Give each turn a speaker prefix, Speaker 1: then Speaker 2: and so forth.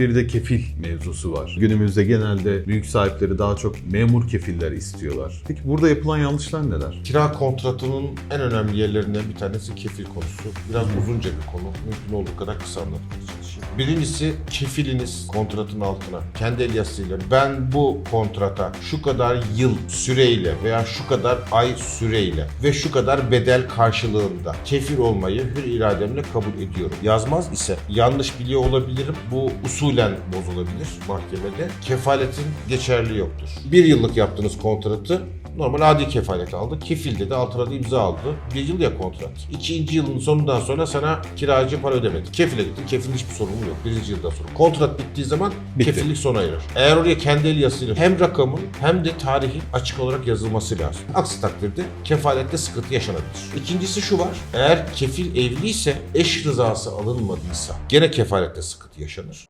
Speaker 1: Bir de kefil mevzusu var. Günümüzde genelde mülk sahipleri daha çok memur kefiller istiyorlar. Peki burada yapılan yanlışlar neler?
Speaker 2: Kira kontratının en önemli yerlerinden bir tanesi kefil konusu. Biraz uzunca bir konu. Mümkün olduğu kadar kısa çalışayım. Birincisi kefiliniz kontratın altına kendi el yazısıyla ben bu kontrata şu kadar yıl süreyle veya şu kadar ay süreyle ve şu kadar bedel karşılığında kefil olmayı hür irademle kabul ediyorum. Yazmaz ise yanlış biliyor olabilirim. Bu usulen bozulabilir mahkemede. Kefaletin geçerli yoktur. Bir yıllık yaptığınız kontratı Normal adi kefalet aldı. Kefilde de altına da imza aldı. Bir yıl ya kontrat. İkinci yılın sonundan sonra sana kiracı para ödemedi. Kefile gittin. Kefilin hiçbir sorunu yok. Birinci yıldan sonra. Kontrat bittiği zaman
Speaker 1: Bitti.
Speaker 2: kefillik sona erer. Eğer oraya kendi el yazısıyla hem rakamın hem de tarihin açık olarak yazılması lazım. Aksi takdirde kefalette sıkıntı yaşanabilir. İkincisi şu var. Eğer kefil evliyse eş rızası alınmadıysa gene kefalette sıkıntı yaşanır.